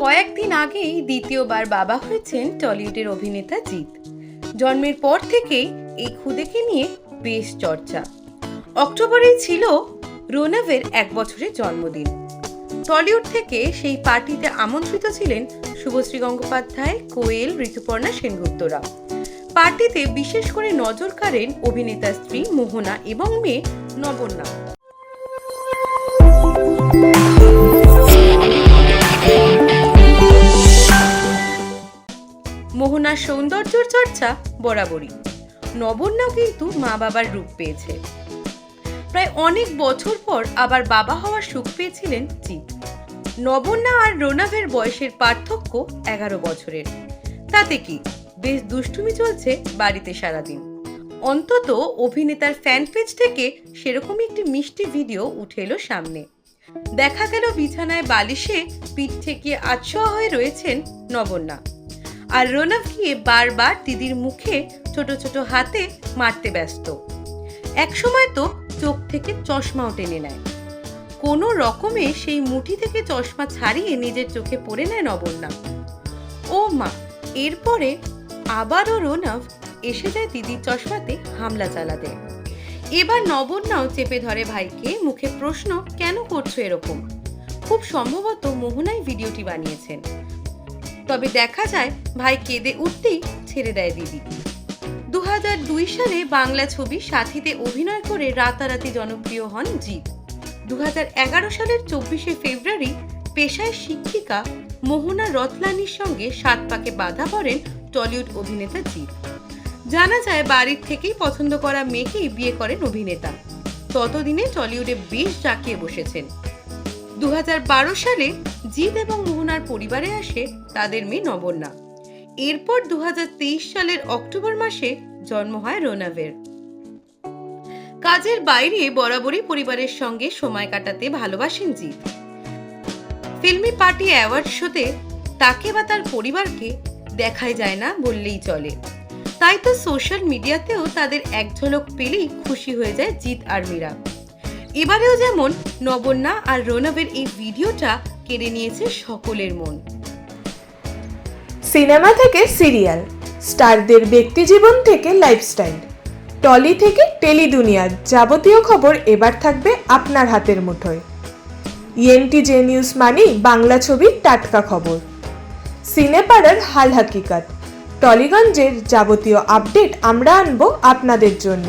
কয়েকদিন আগেই দ্বিতীয়বার বাবা হয়েছেন টলিউডের অভিনেতা জিৎ। জন্মের পর থেকেই এই খুদেকে নিয়ে বেশ চর্চা। অক্টোবরেই ছিল রোনাভের এক বছরের জন্মদিন। টলিউড থেকে সেই পার্টিতে আমন্ত্রিত ছিলেন শুভশ্রী গঙ্গোপাধ্যায়, কোয়েল, ঋতুপর্ণা সেনগুপ্তরা পার্টিতে বিশেষ করে নজর কাড়েন অভিনেতার স্ত্রী মোহনা এবং মেয়ে নবন্যা মোহনার সৌন্দর্যর চর্চা বরাবরই। নবন্যাও কিন্তু মা বাবার রূপ পেয়েছে। প্রায় অনেক বছর পর আবার বাবা হওয়ার সুখ পেয়েছিলেন জিৎ। নবন্যা আর রোনাভের বয়সের পার্থক্য এগারো বছরের। তাতে কি, বেশ দুষ্টুমি চলছে বাড়িতে সারাদিন। অন্তত অভিনেতার ফ্যান পেজ থেকে সেরকমই একটি মিষ্টি ভিডিও উঠে এলো সামনে। দেখা গেল বিছানায় বালিশে পিঠ ঠেকিয়ে আছোয়া হয়ে রয়েছেন নবন্যা। আর রোনাভ গিয়ে বারবার দিদির মুখে ছোট ছোট হাতে মারতে ব্যস্ত। একসময় তো চোখ থেকে চশমাও টেনে নেয়। কোনো রকমে সেই মুঠি থেকে চশমা ছাড়িয়ে নিজের চোখে পড়ে নেয় নবন্যা ও মা, এরপরে আবারও রোনাভ এসে যায় দিদির চশমাতে হামলা চালাতে। এবার নবন্যাও চেপে ধরে ভাইকে মুখে প্রশ্ন, কেন করছ এরকম? খুব সম্ভবত মোহনাই ভিডিওটি বানিয়েছেন। তবে দেখা যায় ভাই কেঁদে উঠতেই ছেড়ে দেয় দিদি। দু দুই সালে বাংলা ছবি সাথীতে অভিনয় করে রাতারাতি জনপ্রিয় হন জিৎ। দু সালের চব্বিশে ফেব্রুয়ারি পেশায় শিক্ষিকা মোহনা রতলানির সঙ্গে সাত পাকে বাধা পড়েন টলিউড অভিনেতা জিৎ। জানা যায় বাড়ির থেকেই পছন্দ করা মেয়েকেই বিয়ে করেন অভিনেতা। ততদিনে টলিউডে বেশ জাঁকিয়ে বসেছেন। দু হাজার বারো সালে জিৎ এবং মোহনার পরিবারে আসে তাদের মেয়ে নবন্যা এরপর দু সালের অক্টোবর মাসে জন্ম হয় রোনাভের। কাজের বাইরে বরাবরই পরিবারের সঙ্গে সময় কাটাতে ভালোবাসেন জিৎ। ফিল্মি পার্টি অ্যাওয়ার্ড শোতে তাকে বা তার পরিবারকে দেখাই যায় না বললেই চলে। তাই তো সোশ্যাল মিডিয়াতেও তাদের এক ঝলক পেলেই খুশি হয়ে যায় জিৎ আর মীরা। এবারেও যেমন নবন্যা আর রোনবের এই ভিডিওটা কেড়ে নিয়েছে সকলের মন। সিনেমা থেকে সিরিয়াল, স্টারদের ব্যক্তিজীবন থেকে লাইফস্টাইল, টলি থেকে টেলি দুনিয়ার যাবতীয় খবর এবার থাকবে আপনার হাতের মুঠোয়। ইএনটি জে নিউজ মানেই বাংলা ছবির টাটকা খবর। সিনেপাড়ার হাল হাকিকাত টলিগঞ্জের যাবতীয় আপডেট আমরা আনব আপনাদের জন্য।